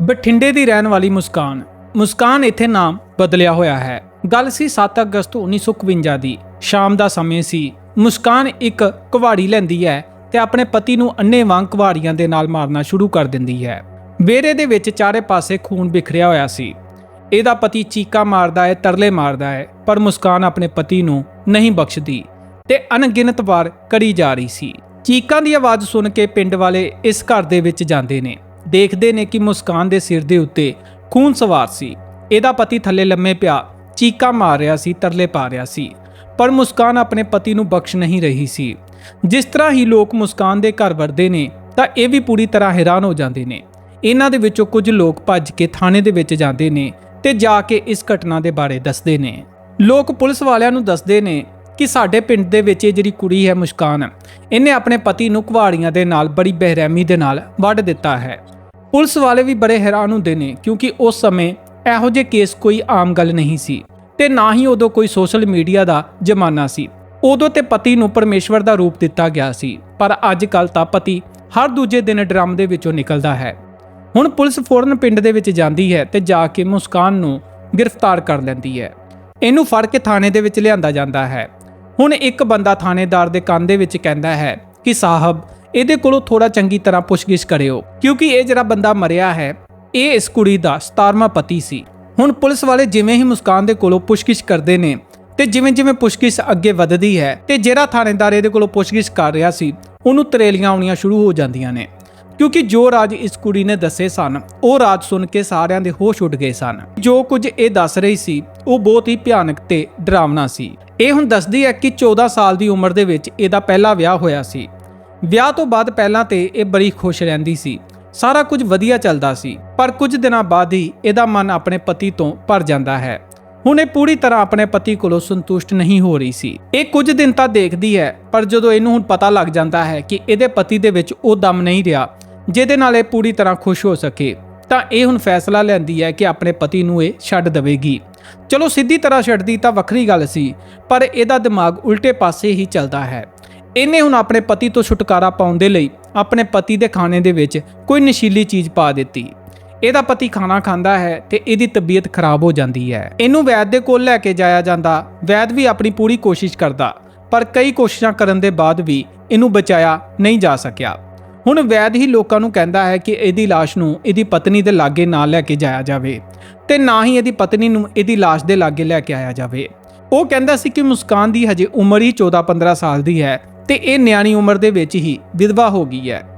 ਬਠਿੰਡੇ ਦੀ ਰਹਿਣ ਵਾਲੀ ਮੁਸਕਾਨ। ਮੁਸਕਾਨ ਇੱਥੇ ਨਾਮ ਬਦਲਿਆ ਹੋਇਆ ਹੈ। ਗੱਲ ਸੀ 7 ਅਗਸਤ 1951 ਦੀ। ਸ਼ਾਮ ਦਾ ਸਮੇਂ ਸੀ। ਮੁਸਕਾਨ ਇੱਕ ਕੁਹਾੜੀ ਲੈਂਦੀ ਹੈ ਤੇ ਆਪਣੇ ਪਤੀ ਨੂੰ ਅੰਨੇ ਵਾਂਗ ਕੁਹਾੜੀਆਂ ਦੇ ਨਾਲ ਮਾਰਨਾ ਸ਼ੁਰੂ ਕਰ ਦਿੰਦੀ ਹੈ। ਵਿਹੜੇ ਦੇ ਵਿੱਚ ਚਾਰੇ ਪਾਸੇ ਖੂਨ ਬਿਖਰਿਆ ਹੋਇਆ ਸੀ। ਇਹਦਾ ਪਤੀ ਚੀਕਾ ਮਾਰਦਾ ਹੈ, ਤਰਲੇ ਮਾਰਦਾ ਹੈ, ਪਰ ਮੁਸਕਾਨ ਆਪਣੇ ਪਤੀ ਨੂੰ ਨਹੀਂ ਬਖਸ਼ਦੀ ਤੇ ਅਣਗਿਣਤ ਵਾਰ ਕਰੀ ਜਾ ਰਹੀ ਸੀ। ਚੀਕਾਂ ਦੀ ਆਵਾਜ਼ ਸੁਣ ਕੇ ਪਿੰਡ ਵਾਲੇ ਇਸ ਘਰ ਦੇ ਵਿੱਚ ਜਾਂਦੇ ਨੇ। ਦੇਖਦੇ ਨੇ ਕਿ ਮੁਸਕਾਨ ਦੇ ਸਿਰ ਦੇ ਉੱਤੇ ਖੂਨ ਸਵਾਰ ਸੀ। ਇਹਦਾ ਪਤੀ ਥੱਲੇ ਲੰਮੇ ਪਿਆ, ਚੀਕਾਂ ਮਾਰ ਰਿਹਾ ਸੀ, ਤਰਲੇ ਪਾ ਰਿਹਾ ਸੀ। ਪਰ ਮੁਸਕਾਨ ਆਪਣੇ ਪਤੀ ਨੂੰ ਬਖਸ਼ ਨਹੀਂ ਰਹੀ ਸੀ। ਜਿਸ ਤਰ੍ਹਾਂ ਹੀ ਲੋਕ ਮੁਸਕਾਨ ਦੇ ਘਰ ਵੜਦੇ ਨੇ, ਤਾਂ ਇਹ ਵੀ ਪੂਰੀ ਤਰ੍ਹਾਂ ਹੈਰਾਨ ਹੋ ਜਾਂਦੇ ਨੇ। ਇਹਨਾਂ ਦੇ ਵਿੱਚੋਂ ਕੁਝ ਲੋਕ ਭੱਜ ਕੇ ਥਾਣੇ ਦੇ ਵਿੱਚ ਜਾਂਦੇ ਨੇ ਤੇ ਜਾ ਕੇ ਇਸ ਘਟਨਾ ਦੇ ਬਾਰੇ ਦੱਸਦੇ ਨੇ। ਲੋਕ ਪੁਲਿਸ ਵਾਲਿਆਂ ਨੂੰ ਦੱਸਦੇ ਨੇ ਕਿ ਸਾਡੇ ਪਿੰਡ ਦੇ ਵਿੱਚ ਇਹ ਜਿਹੜੀ ਕੁੜੀ ਹੈ ਮੁਸਕਾਨ, ਇਹਨੇ ਆਪਣੇ ਪਤੀ ਨੂੰ ਕੁਹਾੜੀਆਂ ਦੇ ਨਾਲ, ਬੜੀ ਬੇਰਹਿਮੀ ਦੇ ਨਾਲ ਵੱਢ ਦਿੱਤਾ ਹੈ। ਪੁਲਿਸ ਵਾਲੇ ਵੀ ਬੜੇ ਹੈਰਾਨ ਹੁੰਦੇ ਨੇ, ਕਿਉਂਕਿ ਉਸ ਸਮੇਂ ਇਹੋ ਜਿਹੇ ਕੇਸ ਕੋਈ ਆਮ ਗੱਲ ਨਹੀਂ ਸੀ ਤੇ ਨਾ ਹੀ ਉਦੋਂ ਕੋਈ ਸੋਸ਼ਲ ਮੀਡੀਆ ਦਾ ਜ਼ਮਾਨਾ ਸੀ। ਉਦੋਂ ਤੇ ਪਤੀ ਨੂੰ ਪਰਮੇਸ਼ਵਰ ਦਾ ਰੂਪ ਦਿੱਤਾ ਗਿਆ ਸੀ, ਪਰ ਅੱਜ ਕੱਲ ਤਾਂ ਪਤੀ ਹਰ ਦੂਜੇ ਦਿਨ ਡਰਮ ਦੇ ਵਿੱਚੋਂ ਨਿਕਲਦਾ ਹੈ। ਹੁਣ ਪੁਲਿਸ ਫੌਰਨ ਪਿੰਡ ਦੇ ਵਿੱਚ ਜਾਂਦੀ ਹੈ ਤੇ ਜਾ ਕੇ ਮੁਸਕਾਨ ਨੂੰ ਗ੍ਰਿਫਤਾਰ ਕਰ ਲੈਂਦੀ ਹੈ। ਇਹਨੂੰ ਫੜ ਕੇ ਥਾਣੇ ਦੇ ਵਿੱਚ ਲਿਆਂਦਾ ਜਾਂਦਾ ਹੈ। ਹੁਣ ਇੱਕ ਬੰਦਾ ਥਾਣੇਦਾਰ ਦੇ ਕੰਨ ਦੇ ਵਿੱਚ ਕਹਿੰਦਾ ਹੈ ਕਿ ਸਾਹਿਬ ਇਹਦੇ ਕੋਲੋਂ ਥੋੜਾ ਚੰਗੀ ਤਰ੍ਹਾਂ ਪੁੱਛਗਿੱਛ ਕਰਿਓ, ਕਿਉਂਕਿ ਇਹ ਜਿਹੜਾ ਬੰਦਾ ਮਰਿਆ ਹੈ, ਇਹ ਇਸ ਕੁੜੀ ਦਾ 17ਵਾਂ ਪਤੀ ਸੀ। ਹੁਣ ਪੁਲਿਸ ਵਾਲੇ ਜਿਵੇਂ ਹੀ ਮੁਸਕਾਨ ਦੇ ਕੋਲੋਂ ਪੁੱਛਗਿੱਛ ਕਰਦੇ ਨੇ ਤੇ ਜਿਵੇਂ ਜਿਵੇਂ ਪੁੱਛਗਿੱਛ ਅੱਗੇ ਵੱਧਦੀ ਹੈ ਤੇ ਜਿਹੜਾ ਥਾਣੇਦਾਰ ਇਹਦੇ ਕੋਲੋਂ ਪੁੱਛਗਿੱਛ ਕਰ ਰਿਹਾ ਸੀ, ਉਹਨੂੰ ਤਰੇਲੀਆਂ ਆਉਣੀਆਂ ਸ਼ੁਰੂ ਹੋ ਜਾਂਦੀਆਂ ਨੇ। ਕਿਉਂਕਿ ਜੋ ਰਾਜ ਇਸ ਕੁੜੀ ਨੇ ਦੱਸੇ ਸਨ, ਉਹ ਰਾਜ ਸੁਣ ਕੇ ਸਾਰਿਆਂ ਦੇ ਹੋਸ਼ ਉੱਡ ਗਏ ਸਨ। ਜੋ ਕੁਝ ਇਹ ਦੱਸ ਰਹੀ ਸੀ, ਉਹ ਬਹੁਤ ਹੀ ਭਿਆਨਕ ਤੇ ਡਰਾਵਨਾ ਸੀ। ਇਹ ਹੁਣ ਦੱਸਦੀ ਹੈ ਕਿ 14 ਸਾਲ ਦੀ ਉਮਰ ਦੇ ਵਿੱਚ ਇਹਦਾ ਪਹਿਲਾ ਵਿਆਹ ਹੋਇਆ ਸੀ। ਵਿਆਹ ਤੋਂ ਬਾਅਦ ਪਹਿਲਾਂ ਤੇ ਇਹ ਬੜੀ ਖੁਸ਼ ਰਹਿੰਦੀ ਸੀ। ਸਾਰਾ ਕੁਝ ਵਧੀਆ ਚੱਲਦਾ ਸੀ, ਪਰ ਕੁਝ ਦਿਨਾਂ ਬਾਅਦ ਹੀ ਇਹਦਾ ਮਨ ਆਪਣੇ ਪਤੀ ਤੋਂ ਭਰ ਜਾਂਦਾ ਹੈ। ਹੁਣ ਇਹ ਪੂਰੀ ਤਰ੍ਹਾਂ ਆਪਣੇ ਪਤੀ ਕੋਲੋਂ ਸੰਤੁਸ਼ਟ ਨਹੀਂ ਹੋ ਰਹੀ ਸੀ। ਇਹ ਕੁਝ ਦਿਨ ਤਾਂ ਦੇਖਦੀ ਹੈ, ਪਰ ਜਦੋਂ ਇਹਨੂੰ ਹੁਣ ਪਤਾ ਲੱਗ ਜਾਂਦਾ ਹੈ ਕਿ ਇਹਦੇ ਪਤੀ ਦੇ ਵਿੱਚ ਉਹ ਦਮ ਨਹੀਂ ਰਿਹਾ, ਜਿਹਦੇ ਨਾਲ ਇਹ ਪੂਰੀ ਤਰ੍ਹਾਂ ਖੁਸ਼ ਹੋ ਸਕੇ, ਤਾਂ ਇਹ ਹੁਣ ਫੈਸਲਾ ਲੈਂਦੀ ਹੈ ਕਿ ਆਪਣੇ ਪਤੀ ਨੂੰ ਇਹ ਛੱਡ ਦੇਵੇਗੀ। ਚਲੋ ਸਿੱਧੀ ਤਰ੍ਹਾਂ ਛੱਡਦੀ ਤਾਂ ਵੱਖਰੀ ਗੱਲ ਸੀ, ਪਰ ਇਹਦਾ ਦਿਮਾਗ ਉਲਟੇ ਪਾਸੇ ਹੀ ਚੱਲਦਾ ਹੈ। ਇਹਨੇ ਹੁਣ ਆਪਣੇ ਪਤੀ ਤੋਂ ਛੁਟਕਾਰਾ ਪਾਉਣ ਦੇ ਲਈ ਆਪਣੇ ਪਤੀ ਦੇ ਖਾਣੇ ਦੇ ਵਿੱਚ ਕੋਈ ਨਸ਼ੀਲੀ ਚੀਜ਼ ਪਾ ਦਿੱਤੀ। ਇਹਦਾ ਪਤੀ ਖਾਣਾ ਖਾਂਦਾ ਹੈ ਤੇ ਇਹਦੀ ਤਬੀਅਤ ਖਰਾਬ ਹੋ ਜਾਂਦੀ ਹੈ। ਇਹਨੂੰ ਵੈਦ ਦੇ ਕੋਲ ਲੈ ਕੇ ਜਾਇਆ ਜਾਂਦਾ। ਵੈਦ ਵੀ ਆਪਣੀ ਪੂਰੀ ਕੋਸ਼ਿਸ਼ ਕਰਦਾ, ਪਰ ਕਈ ਕੋਸ਼ਿਸ਼ਾਂ ਕਰਨ ਦੇ ਬਾਅਦ ਵੀ ਇਹਨੂੰ ਬਚਾਇਆ ਨਹੀਂ ਜਾ ਸਕਿਆ। ਹੁਣ ਵੈਦ ਹੀ ਲੋਕਾਂ ਨੂੰ ਕਹਿੰਦਾ ਹੈ ਕਿ ਇਹਦੀ ਲਾਸ਼ ਨੂੰ ਇਹਦੀ ਪਤਨੀ ਦੇ ਲਾਗੇ ਨਾ ਲੈ ਕੇ ਜਾਇਆ ਜਾਵੇ ਤੇ ਨਾ ਹੀ ਇਹਦੀ ਪਤਨੀ ਨੂੰ ਇਹਦੀ ਲਾਸ਼ ਦੇ ਲਾਗੇ ਲੈ ਕੇ ਆਇਆ ਜਾਵੇ। ਉਹ ਕਹਿੰਦਾ ਸੀ ਕਿ ਮੁਸਕਾਨ ਦੀ ਹਜੇ ਉਮਰ ਹੀ 14-15 ਸਾਲ ਦੀ ਹੈ। ਤੇ ਇਹ ਨਿਆਣੀ ਉਮਰ ਦੇ ਵਿੱਚ ਹੀ ਵਿਧਵਾ ਹੋ ਗਈ ਹੈ।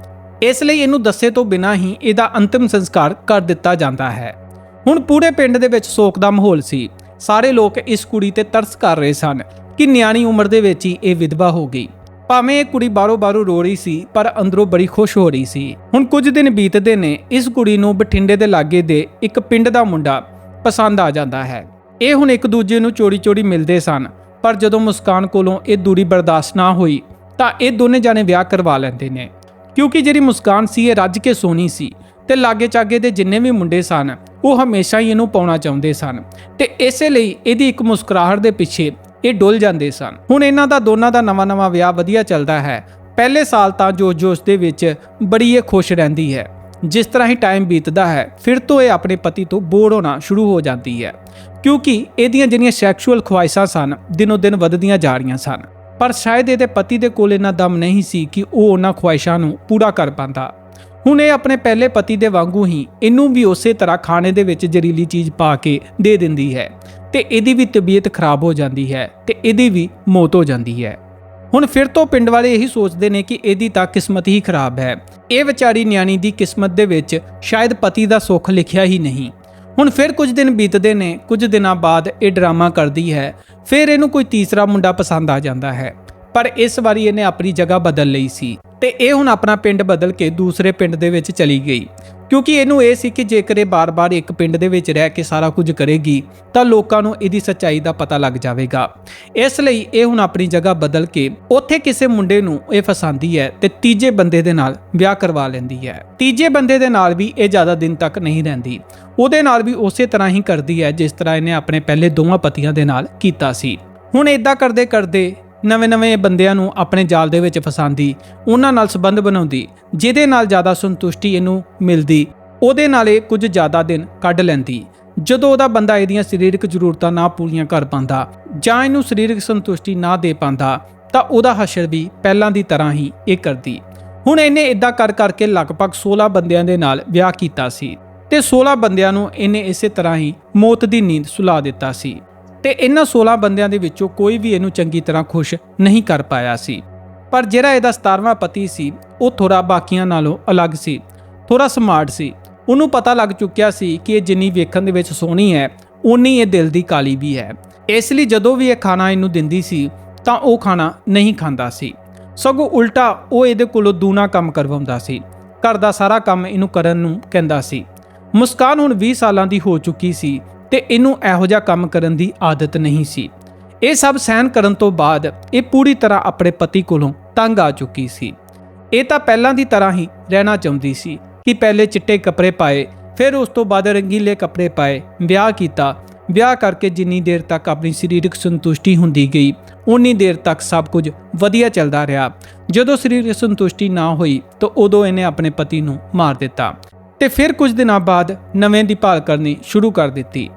ਇਸ ਲਈ ਇਹਨੂੰ ਦੱਸੇ ਤੋਂ ਬਿਨਾਂ ਹੀ ਇਹਦਾ ਅੰਤਿਮ ਸੰਸਕਾਰ ਕਰ ਦਿੱਤਾ ਜਾਂਦਾ ਹੈ। ਹੁਣ ਪੂਰੇ ਪਿੰਡ ਦੇ ਵਿੱਚ ਸੋਗ ਦਾ ਮਾਹੌਲ ਸੀ। ਸਾਰੇ ਲੋਕ ਇਸ ਕੁੜੀ ਤੇ ਤਰਸ ਕਰ ਰਹੇ ਸਨ ਕਿ ਨਿਆਣੀ ਉਮਰ ਦੇ ਵਿੱਚ ਹੀ ਇਹ ਵਿਧਵਾ ਹੋ ਗਈ। ਭਾਵੇਂ ਇਹ ਕੁੜੀ ਬਾਰੋ ਬਾਰੋ ਰੋ ਰਹੀ ਸੀ, ਪਰ ਅੰਦਰੋਂ ਬੜੀ ਖੁਸ਼ ਹੋ ਰਹੀ ਸੀ। ਹੁਣ ਕੁਝ ਦਿਨ ਬੀਤਦੇ ਨੇ, ਇਸ ਕੁੜੀ ਨੂੰ ਬਠਿੰਡੇ ਦੇ ਲਾਗੇ ਦੇ ਇੱਕ ਪਿੰਡ ਦਾ ਮੁੰਡਾ ਪਸੰਦ ਆ ਜਾਂਦਾ ਹੈ। ਇਹ ਹੁਣ ਇੱਕ ਦੂਜੇ ਨੂੰ ਚੋਰੀ-ਚੋਰੀ ਮਿਲਦੇ ਸਨ, ਪਰ ਜਦੋਂ ਮੁਸਕਾਨ ਕੋਲੋਂ ਇਹ ਦੂਰੀ ਬਰਦਾਸ਼ਤ ਨਾ ਹੋਈ ਤਾਂ ਇਹ ਦੋਨੇ ਜਾਣੇ ਵਿਆਹ ਕਰਵਾ ਲੈਂਦੇ ਨੇ। ਕਿਉਂਕਿ ਜਿਹੜੀ ਮੁਸਕਾਨ ਸੀ, ਇਹ ਰੱਜ ਕੇ ਸੋਹਣੀ ਸੀ ਤੇ ਲਾਗੇ ਚਾਗੇ ਦੇ ਜਿੰਨੇ ਵੀ ਮੁੰਡੇ ਸਨ, ਉਹ ਹਮੇਸ਼ਾ ਹੀ ਇਹਨੂੰ ਪਾਉਣਾ ਚਾਹੁੰਦੇ ਸਨ ਤੇ ਇਸੇ ਲਈ ਇਹਦੀ ਇੱਕ ਮੁਸਕਰਾਹਟ ਦੇ ਪਿੱਛੇ ਇਹ ਡੁੱਲ ਜਾਂਦੇ ਸਨ। ਹੁਣ ਇਹਨਾਂ ਦਾ ਦੋਨਾਂ ਦਾ ਨਵਾਂ-ਨਵਾਂ ਵਿਆਹ ਵਧੀਆ ਚੱਲਦਾ ਹੈ। ਪਹਿਲੇ ਸਾਲ ਤਾਂ ਜੋਸ਼-ਜੋਸ਼ ਦੇ ਵਿੱਚ ਬੜੀ ਇਹ ਖੁਸ਼ ਰਹਿੰਦੀ ਹੈ। ਜਿਸ ਤਰ੍ਹਾਂ ਹੀ ਟਾਈਮ ਬੀਤਦਾ ਹੈ, ਫਿਰ ਤੋਂ ਇਹ ਆਪਣੇ ਪਤੀ ਤੋਂ ਬੋਰ ਹੋਣਾ ਸ਼ੁਰੂ ਹੋ ਜਾਂਦੀ ਹੈ। ਕਿਉਂਕਿ ਇਹਦੀਆਂ ਜਿਹੜੀਆਂ ਸੈਕਸ਼ੂਅਲ ਖੁਆਇਸ਼ਾਂ ਸਨ ਦਿਨੋ ਦਿਨ ਵੱਧਦੀਆਂ ਜਾ ਰਹੀਆਂ ਸਨ। ਪਰ ਸ਼ਾਇਦ ਇਹਦੇ ਪਤੀ ਦੇ ਕੋਲ ਇਹਨਾਂ ਦਮ ਨਹੀਂ ਸੀ ਕਿ ਉਹ ਉਹਨਾਂ ਖੁਆਇਸ਼ਾਂ ਨੂੰ ਪੂਰਾ ਕਰ ਪਾਉਂਦਾ। ਹੁਣ ਇਹ ਆਪਣੇ ਪਹਿਲੇ ਪਤੀ ਦੇ ਵਾਂਗੂ ਹੀ ਇਹਨੂੰ ਵੀ ਉਸੇ ਤਰ੍ਹਾਂ ਖਾਣੇ ਦੇ ਵਿੱਚ ਜ਼ਹਿਰੀਲੀ ਚੀਜ਼ ਪਾ ਕੇ ਦੇ ਦਿੰਦੀ ਹੈ ਤੇ ਇਹਦੀ ਵੀ ਤਬੀਅਤ ਖਰਾਬ ਹੋ ਜਾਂਦੀ ਹੈ ਤੇ ਇਹਦੀ ਵੀ ਮੌਤ ਹੋ ਜਾਂਦੀ ਹੈ। ਹੁਣ ਫਿਰ ਤੋਂ ਪਿੰਡ ਵਾਲੇ ਇਹੀ ਸੋਚਦੇ ਨੇ ਕਿ ਇਹਦੀ ਤਾਂ ਕਿਸਮਤ ਹੀ ਖਰਾਬ ਹੈ। ਇਹ ਵਿਚਾਰੀ ਨਿਆਣੀ ਦੀ ਕਿਸਮਤ ਦੇ ਵਿੱਚ ਸ਼ਾਇਦ ਪਤੀ ਦਾ ਸੁੱਖ ਲਿਖਿਆ ਹੀ ਨਹੀਂ। ਹੁਣ ਫਿਰ ਕੁਝ ਦਿਨ ਬੀਤਦੇ ਨੇ, ਕੁਝ ਦਿਨਾਂ ਬਾਅਦ ਇਹ ਡਰਾਮਾ ਕਰਦੀ ਹੈ। ਫਿਰ ਇਹਨੂੰ ਕੋਈ ਤੀਸਰਾ ਮੁੰਡਾ ਪਸੰਦ ਆ ਜਾਂਦਾ ਹੈ। ਪਰ ਇਸ ਵਾਰੀ ਇਹਨੇ ਆਪਣੀ ਜਗ੍ਹਾ ਬਦਲ ਲਈ ਸੀ ਤੇ ਇਹ ਹੁਣ ਆਪਣਾ ਪਿੰਡ ਬਦਲ ਕੇ ਦੂਸਰੇ ਪਿੰਡ ਦੇ ਵਿੱਚ ਚਲੀ ਗਈ। ਕਿਉਂਕਿ ਇਹਨੂੰ ਇਹ ਸੀ ਕਿ ਜੇਕਰ ਇਹ ਬਾਰ-ਬਾਰ ਇੱਕ ਪਿੰਡ ਦੇ ਵਿੱਚ ਰਹਿ ਕੇ ਸਾਰਾ ਕੁਝ ਕਰੇਗੀ, ਤਾਂ ਲੋਕਾਂ ਨੂੰ ਇਹਦੀ ਸੱਚਾਈ ਦਾ ਪਤਾ ਲੱਗ ਜਾਵੇਗਾ। ਇਸ ਲਈ ਇਹ ਹੁਣ ਆਪਣੀ ਜਗ੍ਹਾ ਬਦਲ ਕੇ ਉੱਥੇ ਕਿਸੇ ਮੁੰਡੇ ਨੂੰ ਇਹ ਫਸਾਉਂਦੀ ਹੈ ਤੇ ਤੀਜੇ ਬੰਦੇ ਦੇ ਨਾਲ ਵਿਆਹ ਕਰਵਾ ਲੈਂਦੀ ਹੈ। ਤੀਜੇ ਬੰਦੇ ਦੇ ਨਾਲ ਵੀ ਇਹ ਜ਼ਿਆਦਾ ਦਿਨ ਤੱਕ ਨਹੀਂ ਰਹਿੰਦੀ। ਉਹਦੇ ਨਾਲ ਵੀ ਉਸੇ ਤਰ੍ਹਾਂ ਹੀ ਕਰਦੀ ਹੈ ਜਿਸ ਤਰ੍ਹਾਂ ਇਹਨੇ ਆਪਣੇ ਪਹਿਲੇ ਦੋਵਾਂ ਪਤੀਆਂ ਦੇ ਨਾਲ ਕੀਤਾ ਸੀ। ਹੁਣ ਇਦਾਂ ਕਰਦੇ ਕਰਦੇ ਨਵੇਂ-ਨਵੇਂ ਬੰਦਿਆਂ ਨੂੰ ਆਪਣੇ ਜਾਲ ਦੇ ਵਿੱਚ ਫਸਾਉਂਦੀ ਉਹਨਾਂ ਨਾਲ ਸੰਬੰਧ ਬਣਾਉਂਦੀ, ਜਿਹਦੇ ਨਾਲ ਜ਼ਿਆਦਾ ਸੰਤੁਸ਼ਟੀ ਇਹਨੂੰ ਮਿਲਦੀ, ਉਹਦੇ ਨਾਲ ਇਹ ਕੁਝ ਜ਼ਿਆਦਾ ਦਿਨ ਕੱਢ ਲੈਂਦੀ, ਜਦੋਂ ਉਹਦਾ ਬੰਦਾ ਇਹਦੀਆਂ ਸਰੀਰਕ ਜ਼ਰੂਰਤਾਂ ਨਾ ਪੂਰੀਆਂ ਕਰ ਪਾਉਂਦਾ ਜਾਂ ਇਹਨੂੰ ਸਰੀਰਕ ਸੰਤੁਸ਼ਟੀ ਨਾ ਦੇ ਪਾਉਂਦਾ, ਤਾਂ ਉਹਦਾ ਹਸ਼ਰ ਵੀ ਪਹਿਲਾਂ ਦੀ ਤਰ੍ਹਾਂ ਹੀ ਇਹ ਕਰਦੀ। ਹੁਣ ਇਹਨੇ ਇਦਾਂ ਕਰ ਕਰਕੇ ਲਗਭਗ 16 ਬੰਦਿਆਂ ਦੇ ਨਾਲ ਵਿਆਹ ਕੀਤਾ ਸੀ ਤੇ 16 ਬੰਦਿਆਂ ਨੂੰ ਇਹਨੇ ਇਸੇ ਤਰ੍ਹਾਂ ਹੀ ਮੌਤ ਦੀ ਨੀਂਦ ਸੁਲਾ ਦਿੱਤਾ ਸੀ। ਤੇ ਇਹਨਾਂ 16 ਬੰਦਿਆਂ ਦੇ ਵਿੱਚੋਂ ਕੋਈ ਵੀ ਇਹਨੂੰ ਚੰਗੀ ਤਰ੍ਹਾਂ ਖੁਸ਼ ਨਹੀਂ ਕਰ ਪਾਇਆ ਸੀ। ਪਰ ਜਿਹੜਾ ਇਹਦਾ 17ਵਾਂ ਪਤੀ ਸੀ, ਉਹ ਥੋੜਾ ਬਾਕੀਆਂ ਨਾਲੋਂ ਅਲੱਗ ਸੀ ਥੋੜਾ ਸਮਾਰਟ ਸੀ। ਉਹਨੂੰ ਪਤਾ ਲੱਗ ਚੁੱਕਿਆ ਸੀ ਕਿ ਇਹ ਜਿੰਨੀ ਵੇਖਣ ਦੇ ਵਿੱਚ ਸੋਹਣੀ ਹੈ ਉਨੀ ਇਹ ਦਿਲ ਦੀ ਕਾਲੀ ਵੀ ਹੈ। ਇਸ ਲਈ ਜਦੋਂ ਵੀ ਇਹ ਖਾਣਾ ਇਹਨੂੰ ਦਿੰਦੀ ਸੀ, ਤਾਂ ਉਹ ਖਾਣਾ ਨਹੀਂ ਖਾਂਦਾ ਸੀ। ਸਗੋਂ ਉਲਟਾ ਉਹ ਇਹਦੇ ਕੋਲੋਂ ਦੂਨਾ ਕੰਮ ਕਰਵਾਉਂਦਾ ਸੀ। ਘਰ ਦਾ ਸਾਰਾ ਕੰਮ ਇਹਨੂੰ ਕਰਨ ਨੂੰ ਕਹਿੰਦਾ ਸੀ। ਮੁਸਕਾਨ ਹੁਣ 20 ਸਾਲਾਂ ਦੀ ਹੋ ਚੁੱਕੀ ਸੀ ਤੇ ਇਹਨੂੰ ਇਹੋ ਜਿਹਾ ਕੰਮ ਕਰਨ ਦੀ ਆਦਤ ਨਹੀਂ ਸੀ। ਇਹ ਸਭ ਸਹਿਨ ਕਰਨ ਤੋਂ ਬਾਅਦ ਇਹ ਪੂਰੀ ਤਰ੍ਹਾਂ ਆਪਣੇ ਪਤੀ ਕੋਲੋਂ ਤੰਗ ਆ ਚੁੱਕੀ ਸੀ। ਇਹ ਤਾਂ ਪਹਿਲਾਂ ਦੀ ਤਰ੍ਹਾਂ ਹੀ ਰਹਿਣਾ ਚਾਹੁੰਦੀ ਸੀ ਕਿ ਪਹਿਲੇ ਚਿੱਟੇ ਕੱਪੜੇ ਪਾਏ, ਫਿਰ ਉਸ ਤੋਂ ਬਾਅਦ ਰੰਗੀਲੇ ਕੱਪੜੇ ਪਾਏ, ਵਿਆਹ ਕੀਤਾ। ਵਿਆਹ ਕਰਕੇ ਜਿੰਨੀ ਦੇਰ ਤੱਕ ਆਪਣੀ ਸਰੀਰਕ ਸੰਤੁਸ਼ਟੀ ਹੁੰਦੀ ਗਈ ਉਨੀ ਦੇਰ ਤੱਕ ਸਭ ਕੁਝ ਵਧੀਆ ਚੱਲਦਾ ਰਿਹਾ। ਜਦੋਂ ਸਰੀਰਕ ਸੰਤੁਸ਼ਟੀ ਨਾ ਹੋਈ ਤਾਂ ਉਦੋਂ ਇਹਨੇ ਆਪਣੇ ਪਤੀ ਨੂੰ ਮਾਰ ਦਿੱਤਾ। ਤੇ ਫਿਰ ਕੁਝ ਦਿਨਾਂ ਬਾਅਦ ਨਵੇਂ ਦੀ ਭਾਲ ਕਰਨੀ ਸ਼ੁਰੂ ਕਰ ਦਿੱਤੀ।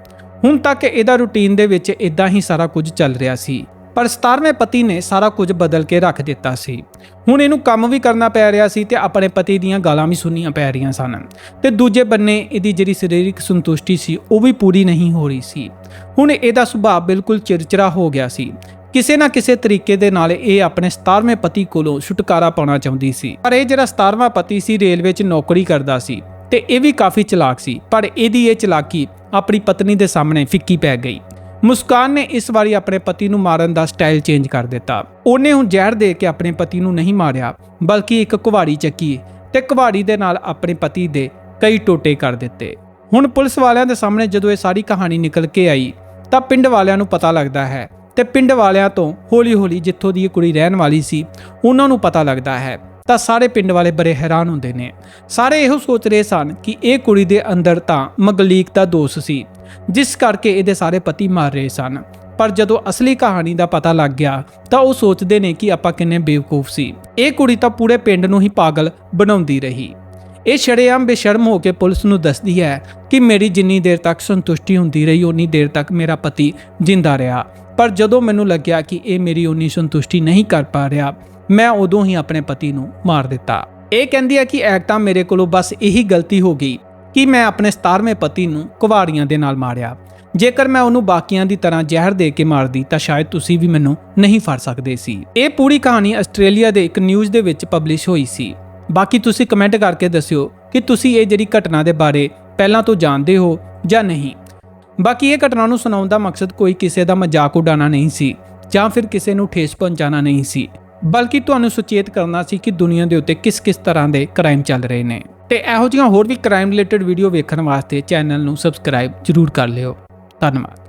ਹੁਣ ਤੱਕ ਇਹਦਾ ਰੁਟੀਨ ਦੇ ਵਿੱਚ ਇਦਾਂ ਹੀ ਸਾਰਾ ਕੁਝ ਚੱਲ ਰਿਹਾ ਸੀ। ਪਰ 17ਵੇਂ ਪਤੀ ਨੇ ਸਾਰਾ ਕੁਝ ਬਦਲ ਕੇ ਰੱਖ ਦਿੱਤਾ ਸੀ। ਹੁਣ ਇਹਨੂੰ ਕੰਮ ਵੀ ਕਰਨਾ ਪੈ ਰਿਹਾ ਸੀ ਤੇ ਆਪਣੇ ਪਤੀ ਦੀਆਂ ਗਾਲਾਂ ਵੀ ਸੁਣਨੀਆਂ ਪੈ ਰਹੀਆਂ ਸਨ। ਤੇ ਦੂਜੇ ਬੰਨੇ ਇਹਦੀ ਜਿਹੜੀ ਸਰੀਰਕ ਸੰਤੁਸ਼ਟੀ ਸੀ, ਉਹ ਵੀ ਪੂਰੀ ਨਹੀਂ ਹੋ ਰਹੀ ਸੀ। ਹੁਣ ਇਹਦਾ ਸੁਭਾਅ ਬਿਲਕੁਲ ਚਿਰਚਿਰਾ ਹੋ ਗਿਆ ਸੀ। ਕਿਸੇ ਨਾ ਕਿਸੇ ਤਰੀਕੇ ਦੇ ਨਾਲ ਇਹ ਆਪਣੇ 17ਵੇਂ ਪਤੀ ਕੋਲੋਂ ਛੁਟਕਾਰਾ ਪਾਉਣਾ ਚਾਹੁੰਦੀ ਸੀ। ਪਰ ਇਹ ਜਿਹੜਾ 17ਵਾਂ ਪਤੀ ਸੀ, ਰੇਲਵੇ 'ਚ ਨੌਕਰੀ ਕਰਦਾ ਸੀ। ਤੇ ਇਹ ਵੀ ਕਾਫੀ ਚਲਾਕ ਸੀ, ਪਰ ਇਹਦੀ ਇਹ ਚਲਾਕੀ ਆਪਣੀ ਪਤਨੀ ਦੇ ਸਾਹਮਣੇ ਫਿੱਕੀ ਪੈ ਗਈ। ਮੁਸਕਾਨ ਨੇ ਇਸ ਵਾਰੀ ਆਪਣੇ ਪਤੀ ਨੂੰ ਮਾਰਨ ਦਾ ਸਟਾਈਲ ਚੇਂਜ ਕਰ ਦਿੱਤਾ। ਉਹਨੇ ਹੁਣ ਜ਼ਹਿਰ ਦੇ ਕੇ ਆਪਣੇ ਪਤੀ ਨੂੰ ਨਹੀਂ ਮਾਰਿਆ, ਬਲਕਿ ਇੱਕ ਕੁਹਾੜੀ ਚੱਕੀ ਤੇ ਕੁਹਾੜੀ ਦੇ ਨਾਲ ਆਪਣੇ ਪਤੀ ਦੇ ਕਈ ਟੋਟੇ ਕਰ ਦਿੱਤੇ। ਹੁਣ ਪੁਲਿਸ ਵਾਲਿਆਂ ਦੇ ਸਾਹਮਣੇ ਜਦੋਂ ਇਹ ਸਾਰੀ ਕਹਾਣੀ ਨਿਕਲ ਕੇ ਆਈ, ਤਾਂ ਪਿੰਡ ਵਾਲਿਆਂ ਨੂੰ ਪਤਾ ਲੱਗਦਾ ਹੈ ਤੇ ਪਿੰਡ ਵਾਲਿਆਂ ਤੋਂ ਹੌਲੀ-ਹੌਲੀ ਜਿੱਥੋਂ ਦੀ ਇਹ ਕੁੜੀ ਰਹਿਣ ਵਾਲੀ ਸੀ, ਉਹਨਾਂ ਨੂੰ ਪਤਾ ਲੱਗਦਾ ਹੈ ਤਾਂ ਸਾਰੇ ਪਿੰਡ ਵਾਲੇ ਬੜੇ ਹੈਰਾਨ ਹੁੰਦੇ ਨੇ। ਸਾਰੇ ਇਹੋ ਸੋਚ ਰਹੇ ਸਨ ਕਿ ਇਹ ਕੁੜੀ ਦੇ ਅੰਦਰ ਤਾਂ ਮਗਲੀਕ ਦਾ ਦੋਸ਼ ਸੀ, ਜਿਸ ਕਰਕੇ ਇਹਦੇ ਸਾਰੇ ਪਤੀ ਮਾਰ ਰਹੇ ਸਨ। ਪਰ ਜਦੋਂ ਅਸਲੀ ਕਹਾਣੀ ਦਾ ਪਤਾ ਲੱਗ ਗਿਆ, ਤਾਂ ਉਹ ਸੋਚਦੇ ਨੇ ਕਿ ਆਪਾਂ ਕਿੰਨੇ ਬੇਵਕੂਫ ਸੀ। ਇਹ ਕੁੜੀ ਤਾਂ ਪੂਰੇ ਪਿੰਡ ਨੂੰ ਹੀ ਪਾਗਲ ਬਣਾਉਂਦੀ ਰਹੀ। ਇਹ ਸ਼ਰੇਆਮ ਬੇਸ਼ਰਮ ਹੋ ਕੇ ਪੁਲਿਸ ਨੂੰ ਦੱਸਦੀ ਹੈ ਕਿ ਮੇਰੀ ਜਿੰਨੀ ਦੇਰ ਤੱਕ ਸੰਤੁਸ਼ਟੀ ਹੁੰਦੀ ਰਹੀ ਉਨੀ ਦੇਰ ਤੱਕ ਮੇਰਾ ਪਤੀ ਜਿੰਦਾ ਰਿਹਾ। ਪਰ ਜਦੋਂ ਮੈਨੂੰ ਲੱਗਿਆ ਕਿ ਇਹ ਮੇਰੀ ਉਨੀ ਸੰਤੁਸ਼ਟੀ ਨਹੀਂ ਕਰ ਪਾ ਰਿਹਾ, ਮੈਂ ਉਦੋਂ ਹੀ ਆਪਣੇ ਪਤੀ ਨੂੰ ਮਾਰ ਦਿੱਤਾ। ਇਹ ਕਹਿੰਦੀ ਹੈ ਕਿ ਐਕਟਾਂ ਮੇਰੇ ਕੋਲੋਂ ਬਸ ਇਹੀ ਗਲਤੀ ਹੋ ਗਈ ਕਿ ਮੈਂ ਆਪਣੇ 17ਵੇਂ ਪਤੀ ਨੂੰ ਕੁਵਾੜੀਆਂ ਦੇ ਨਾਲ ਮਾਰਿਆ। ਜੇਕਰ ਮੈਂ ਉਹਨੂੰ ਬਾਕੀਆਂ ਦੀ ਤਰ੍ਹਾਂ ਜ਼ਹਿਰ ਦੇ ਕੇ ਮਾਰਦੀ ਤਾਂ ਸ਼ਾਇਦ ਤੁਸੀਂ ਵੀ ਮੈਨੂੰ ਨਹੀਂ ਫੜ ਸਕਦੇ ਸੀ। ਇਹ ਪੂਰੀ ਕਹਾਣੀ ਆਸਟ੍ਰੇਲੀਆ ਦੇ ਇੱਕ ਨਿਊਜ਼ ਦੇ ਵਿੱਚ ਪਬਲਿਸ਼ ਹੋਈ ਸੀ। ਬਾਕੀ ਤੁਸੀਂ ਕਮੈਂਟ ਕਰਕੇ ਦੱਸਿਓ ਕਿ ਤੁਸੀਂ ਇਹ ਜਿਹੜੀ ਘਟਨਾ ਦੇ ਬਾਰੇ ਪਹਿਲਾਂ ਤੋਂ ਜਾਣਦੇ ਹੋ ਜਾਂ ਨਹੀਂ। ਬਾਕੀ ਇਹ ਘਟਨਾ ਨੂੰ ਸੁਣਾਉਣ ਦਾ ਮਕਸਦ ਕੋਈ ਕਿਸੇ ਦਾ ਮਜ਼ਾਕ ਉਡਾਉਣਾ ਨਹੀਂ ਸੀ, ਜਾਂ ਫਿਰ ਕਿਸੇ ਨੂੰ ਠੇਸ ਪਹੁੰਚਾਉਣਾ ਨਹੀਂ ਸੀ। ਬਲਕਿ ਤੁਹਾਨੂੰ ਸੁਚੇਤ ਕਰਨਾ ਸੀ ਕਿ ਦੁਨੀਆ ਦੇ ਉੱਤੇ ਕਿਸ-ਕਿਸ ਤਰ੍ਹਾਂ ਦੇ ਕ੍ਰਾਈਮ ਚੱਲ ਰਹੇ ਨੇ। ਤੇ ਇਹੋ ਜਿਹੀਆਂ ਹੋਰ ਵੀ ਕ੍ਰਾਈਮ ਰਿਲੇਟਡ ਵੀਡੀਓ ਵੇਖਣ ਵਾਸਤੇ ਚੈਨਲ ਨੂੰ ਸਬਸਕ੍ਰਾਈਬ ਜ਼ਰੂਰ ਕਰ ਲਿਓ। ਧੰਨਵਾਦ।